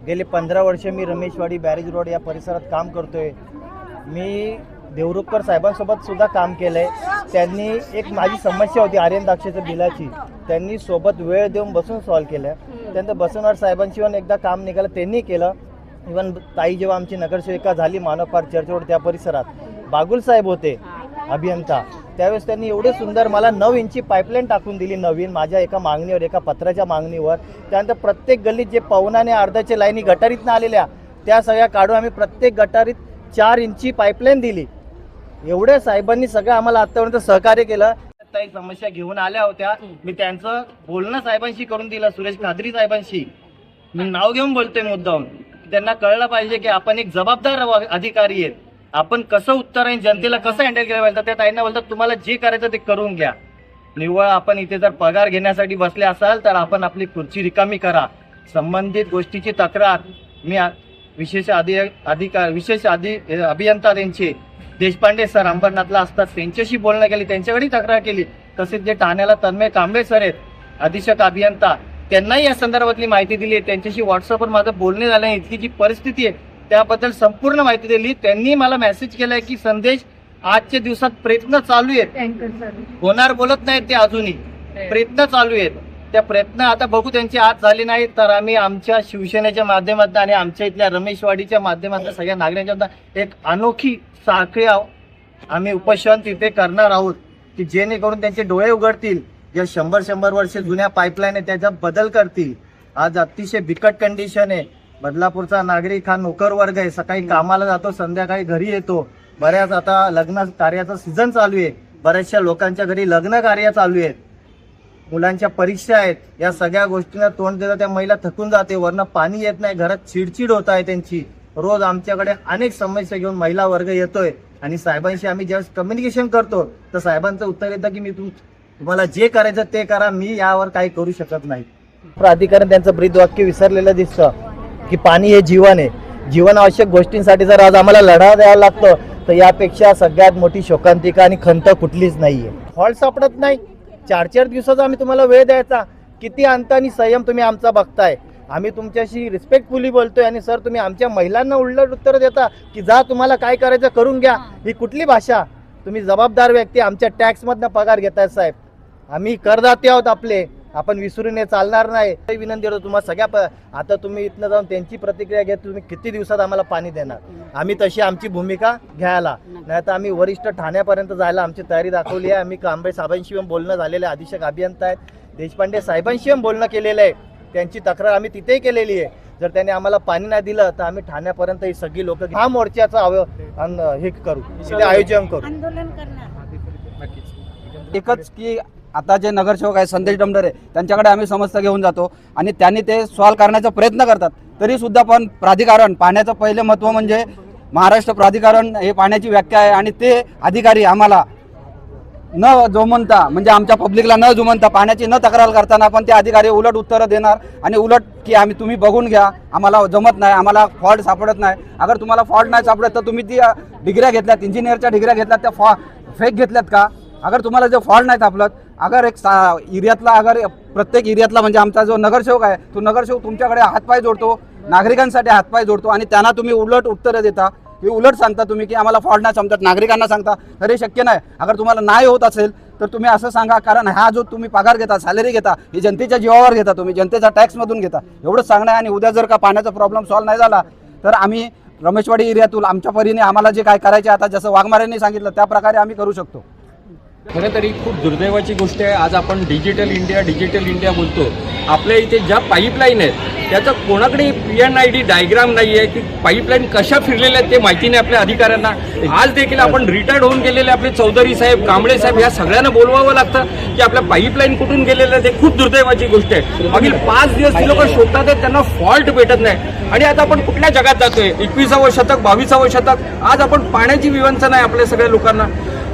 गेले पंधरा वर्ष मी रमेशवाडी बॅरेज रोड या परिसरात काम करतोय. मी देवरुखकर साहेबांसोबत सुद्धा काम केलं आहे त्यांनी एक माझी समस्या होती आर्यन दाक्षेच्या बिलाची. त्यांनी सोबत वेळ देऊन बसून सॉल्व्ह केलं त्यानंतर बसवणार साहेबांशी पण एकदा काम निघालं त्यांनी केलं. इवन ताई जेव्हा आमची नगरसेविका झाली मानव पार्क चर्च रोड त्या परिसरात. बागुल साहेब होते अभियंता. त्यावेळेस त्यांनी एवढे सुंदर मला नऊ इंची पाईपलाईन टाकून दिली नवीन माझ्या एका मागणीवर एका पत्राच्या मागणीवर. त्यानंतर प्रत्येक गल्लीत जे पवनाने अर्ध्याच्या लाईनी गटारीतनं आलेल्या त्या सगळ्या काढून आम्ही प्रत्येक गटारीत चार इंची पाईपलाईन दिली. एवढ्या साहेबांनी सगळं आम्हाला आतापर्यंत सहकार्य केलं. काही समस्या घेऊन आल्या होत्या. मी त्यांचं बोलणं साहेबांशी करून दिलं सुरेश खादरी साहेबांशी. मी नाव घेऊन बोलतोय मुद्दाम. त्यांना कळलं पाहिजे की आपण एक जबाबदार अधिकारी आहेत. आपण कसं उत्तर आहे जनतेला कसं हँडल केलं पाहिजे त्या ताईंना बोलतात तुम्हाला जे करायचं ते करून घ्या. निव्वळ आपण इथे जर पगार घेण्यासाठी बसले असाल तर आपण आपली खुर्ची रिकामी करा. संबंधित गोष्टीची तक्रार. मी विशेष अधि अधिकार विशेष अधि अभियंता त्यांचे देशपांडे सर अंबरनाथला असतात त्यांच्याशी बोलणं केली त्यांच्याकडे तक्रार केली. तसेच जे ठाण्याला तन्मय कांबळे सर आहेत अधीक्षक अभियंता त्यांनाही या संदर्भातली माहिती दिली आहे. त्यांच्याशी व्हॉट्सअपवर माझं बोलणे झालं इतकी जी परिस्थिती आहे त्याबद्दल संपूर्ण माहिती दिली. त्यांनी मला मेसेज केलाय की संदेश आजच्या दिवसात प्रयत्न चालू आहेत. होणार बोलत नाहीत ते अजूनही. प्रयत्न चालू आहेत. त्या प्रयत्न आता बघू त्यांचे आज झाले नाहीत तर आम्ही आमच्या शिवसेनेच्या माध्यमातून आणि आमच्या इथल्या रमेशवाडीच्या माध्यमातून सगळ्या नागरिकांच्या एक अनोखी साखळी आम्ही उपोषण तिथे करणार आहोत की जेणेकरून त्यांचे डोळे उघडतील ज्या शंभर शंभर वर्ष जुन्या पाईपलाईन आहे त्याच्यात बदल करतील. आज अतिशय बिकट कंडिशन आहे. बदलापूरचा नागरिक हा नोकर वर्ग आहे. सकाळी कामाला जातो संध्याकाळी घरी येतो. बऱ्याच आता लग्न कार्याचा सीझन चालू आहे. बऱ्याचशा लोकांच्या घरी लग्न कार्य चालू आहेत. मुलांच्या परीक्षा आहेत. या सगळ्या गोष्टींना तोंड देता त्या महिला थकून जाते. वरनं पाणी येत नाही. घरात चिडचिड होत आहे त्यांची. रोज आमच्याकडे अनेक समस्या घेऊन महिला वर्ग येतोय. आणि साहेबांशी आम्ही ज्यावेळेस कम्युनिकेशन करतो तर साहेबांचं उत्तर येतं की मी तुम तुम्हाला जे करायचं ते करा. मी यावर काही करू शकत नाही. प्राधिकरण त्यांचं ब्रीद वाक्य विसरलेलं दिसतं. की पाणी हे जीवन आहे. जीवन आवश्यक गोष्टींसाठी जर आज आम्हाला लढा द्यावा लागतो तर यापेक्षा सगळ्यात मोठी शोकांतिका आणि खंत कुठलीच नाही आहे हॉल सापडत नाही. चार चार दिवसाचा आम्ही तुम्हाला वेळ द्यायचा. किती अंत आणि संयम तुम्ही आमचा बघताय. आम्ही तुमच्याशी रिस्पेक्टफुली बोलतोय आणि सर तुम्ही आमच्या महिलांना उलट उत्तर देता की जा तुम्हाला काय करायचं करून घ्या. ही कुठली भाषा? तुम्ही जबाबदार व्यक्ती आमच्या टॅक्समधनं पगार घेताय साहेब. आम्ही करदाते आहोत आपले. आपण विसरून हे चालणार नाही. ही विनंती करतो तुम्हाला सगळ्या प- आता तुम्ही इथनं जाऊन त्यांची प्रतिक्रिया घेत तुम्ही किती दिवसात आम्हाला पाणी देणार? आम्ही तशी आमची भूमिका घ्यायला. नाही तर आम्ही वरिष्ठ ठाण्यापर्यंत जायला आमची तयारी दाखवली आहे. आम्ही कांबळे साहेबांशी पण बोलणं झालेलं आहे. अधीक्षक अभियंता आहेत. देशपांडे साहेबांशी पण बोलणं केलेलं आहे. त्यांची तक्रार आम्ही तिथेही केलेली आहे. जर त्यांनी आम्हाला पाणी नाही दिलं तर आम्ही ठाण्यापर्यंत ही सगळी लोक हा मोर्चाचा हे करू. आयोजन करू. आंदोलन करणार. एकच की आता जे नगरसेवक आहे संदेश डमडरे त्यांच्याकडे आम्ही समस्या घेऊन जातो आणि त्यांनी ते सॉल्व करण्याचा प्रयत्न करतात. तरीसुद्धा पण प्राधिकरण पाण्याचं पहिले महत्त्व म्हणजे महाराष्ट्र प्राधिकरण हे पाण्याची व्याख्या आहे आणि ते अधिकारी आम्हाला न जोमनता म्हणजे आमच्या पब्लिकला न जुमनता पाण्याची न तक्रार करताना पण ते अधिकारी उलट उत्तरं देणार आणि उलट की आम्ही तुम्ही बघून घ्या आम्हाला जमत नाही आम्हाला फॉल्ट सापडत नाही. अगर तुम्हाला फॉल्ट नाही सापडत तर तुम्ही ती डिग्र्या घेतल्यात इंजिनियरच्या डिग्र्या घेतल्यात त्या फॉ फेक घेतल्यात का? अगर तुम्हाला जे फॉल्ट नाही सापडत अगर एक सा एरियातला अगर प्रत्येक एरियातला म्हणजे आमचा जो नगरसेवक आहे तो नगरसेवक तुमच्याकडे हातपाय जोडतो नागरिकांसाठी हातपाय जोडतो आणि त्यांना तुम्ही उलट उत्तरं देता. हे उलट सांगता तुम्ही की आम्हाला फॉल्ट नाही समजत नागरिकांना सांगता तरी शक्य नाही. अगर तुम्हाला नाही होत असेल तर तुम्ही असं सांगा कारण हा जो तुम्ही पगार घेता सॅलरी घेता हे जनतेच्या जीवावर घेता तुम्ही जनतेचा टॅक्समधून घेता. एवढंच सांगणं आहे आणि उद्या जर का पाण्याचा प्रॉब्लेम सॉल्व्ह नाही झाला तर आम्ही रमेशवाडी एरियातून आमच्या परीने आम्हाला जे काय करायचे आता जसं वाघमाऱ्यांनी सांगितलं त्या प्रकारे आम्ही करू शकतो. खरं तरी खूप दुर्दैवाची गोष्ट आहे. आज आपण डिजिटल इंडिया डिजिटल इंडिया बोलतो. आपल्या इथे ज्या पाईपलाईन आहेत त्याचं कोणाकडे P N I D diagram नाही आहे की पाईपलाईन कशा फिरलेल्या आहेत ते माहिती नाही आपल्या अधिकाऱ्यांना. आज देखील आपण रिटायर्ड होऊन गेलेले आपले चौधरी साहेब कांबळे साहेब या सगळ्यांना बोलवावं लागतं की आपल्या पाईपलाईन कुठून गेलेलं आहे ते खूप दुर्दैवाची गोष्ट आहे. मागील पाच दिवस ती लोक शोधतात आहेत त्यांना फॉल्ट भेटत नाही. आणि आता आपण कुठल्या जगात जातोय? एकविसावं शतक बावीसावं शतक. आज आपण पाण्याची विवंचना आहे आपल्या सगळ्या लोकांना.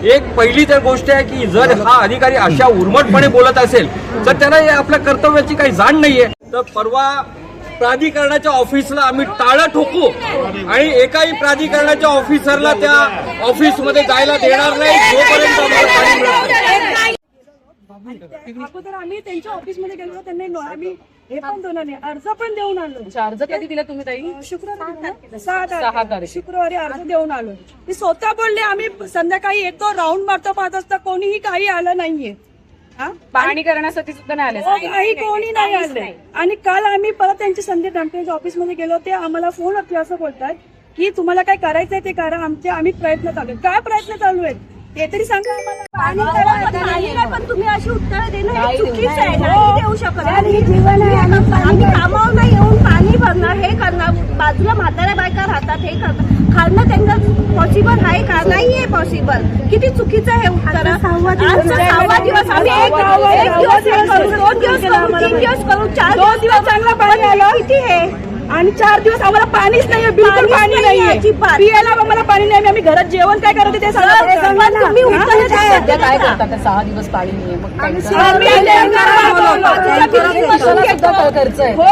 एक पहिली तर गोष्ट आहे की जर हा अधिकारी अशा उर्मटपणे बोलत असेल तर त्याला या आपल्या कर्तव्याची काही जाण नाहीये. तर परवा प्राधिकरणाच्या ऑफिसला आम्ही टाळं ठोकू आणि एकाही प्राधिकरणाच्या ऑफिसरला त्या ऑफिसमध्ये जायला देणार नाही जोपर्यंत अगोदर आम्ही त्यांच्या ऑफिसमध्ये गेलो त्यांनी आम्ही हे पण दोन नाही अर्ज पण देऊन आलो. अच्छा, अर्ज कधी दिला तुम्ही ताई? शुक्रवारी? सहा सहा तारखेला. तारखेला. शुक्रवारी अर्ज देऊन आलो. मी स्वतः बोलले आम्ही संध्याकाळी येतो राऊंड मारतो पाहत असता कोणीही काही आलं नाहीये. हा? पाहणी करण्यासाठी सुद्धा नाही आले. हो, काही कोणी नाही आले. आणि काल आम्ही परत त्यांचे संदीप दामटेच्या ऑफिसमध्ये गेलो ते आम्हाला फोन होते असं बोलतात की तुम्हाला काय करायचंय ते करा. आमचे आम्ही प्रयत्न चालू आहेत. काय प्रयत्न चालू आहेत? ते तरी सांगा आम्हाला. पाणी करा, पाणीला पण. तुम्ही अशी उत्तरं देणं हे चुकीचं आहे नाही. नाही देऊ शकत. तुम्ही आता आम्ही कामावर नाही येऊन पाणी भरणार हे करणार. बाजूला म्हाताऱ्या बायका राहतात हे करतात. खाणं त्यांचं पॉसिबल आहे का? नाहीये पॉसिबल किती चुकीचं आहे उत्तर. सहावा दिवस आम्ही एक एक दिवस हे करू दोन दिवस करू तीन दिवस करू चार किती आहे आणि चार दिवस आम्हाला पाणीच नाहीये बिलकुल पाणी नाहीये. पियाला आम्हाला पाणी नाही आम्ही घरात जेवण काय करतो ते काय करतात सहा दिवस पाणी नाहीये हो,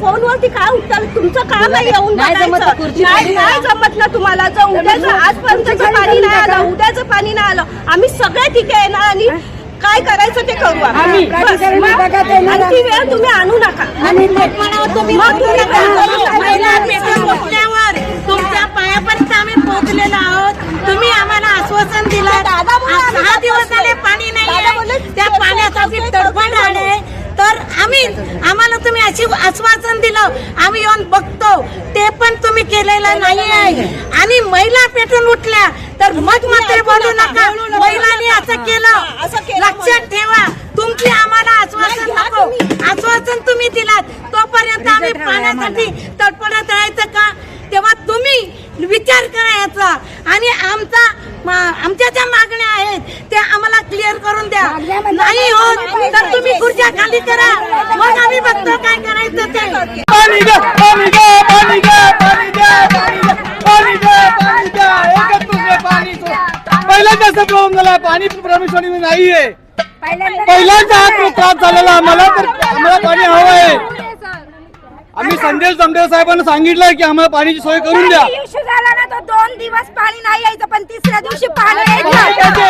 फोनवरती काय उत्तर तुमचं काम आहे येऊन नाही जमत नाही नाही ना तुम्हाला. आजपर्यंतचं पाणी नाही आलं उद्याचं पाणी नाही आलं आम्ही सगळे आहे ना आणि काय करायचं ते करू आम्ही आणखी वेळ तुम्ही आणू नका. पोचल्यावर तुमच्या पायापर्यंत आम्ही पोहोचलेलो आहोत. तुम्ही आम्हाला आश्वासन दिलं. सहा दिवस झाले पाणी नाही त्या पाण्यासाठी तडफड आहे तर आम्ही आम्हाला तुम्ही अशी आश्वासन दिलं. आम्ही येऊन बघतो. ते पण तुम्ही केलेलं नाही आहे आणि महिला पेटून उठल्या. तर मग मात्र बोलू नका. महिलांनी असं केलं. लक्षात ठेवा. तुमची आम्हाला आश्वासन नको. आश्वासन तुम्ही दिलात. तोपर्यंत आम्ही पाण्यासाठी तडपडत राहायचं का? तेव्हा तुम्ही विचार करायचा. आणि आमचा आमच्या ज्या मागण्या आहेत त्या आम्हाला क्लिअर करून द्या. नाही होत. तर तुम्ही खुर्च्या खाली करा. मग आम्ही बघतो काय करायचं ते. पाणी द्या पाणी द्या पाणी द्या पाणी द्या पाणी द्या पाणी द्या पाणी द्या एकच दुसरे पाणी पहिल्यांदा असं प्रॉब्लेम झाला पाणी परमेश्वरी नाहीये. पहिल्यांदा हा त्रास झालेला. आम्हाला तर आम्हाला पाणी हवं आहे. आम्ही संदेश जमदेव साहेबांना सांगितलं की आम्हाला पाण्याची सोय करून द्या. इश्यू झाला ना तो दोन दिवस पाणी नाही यायचं पण तिसऱ्या दिवशी पाणी यायचं.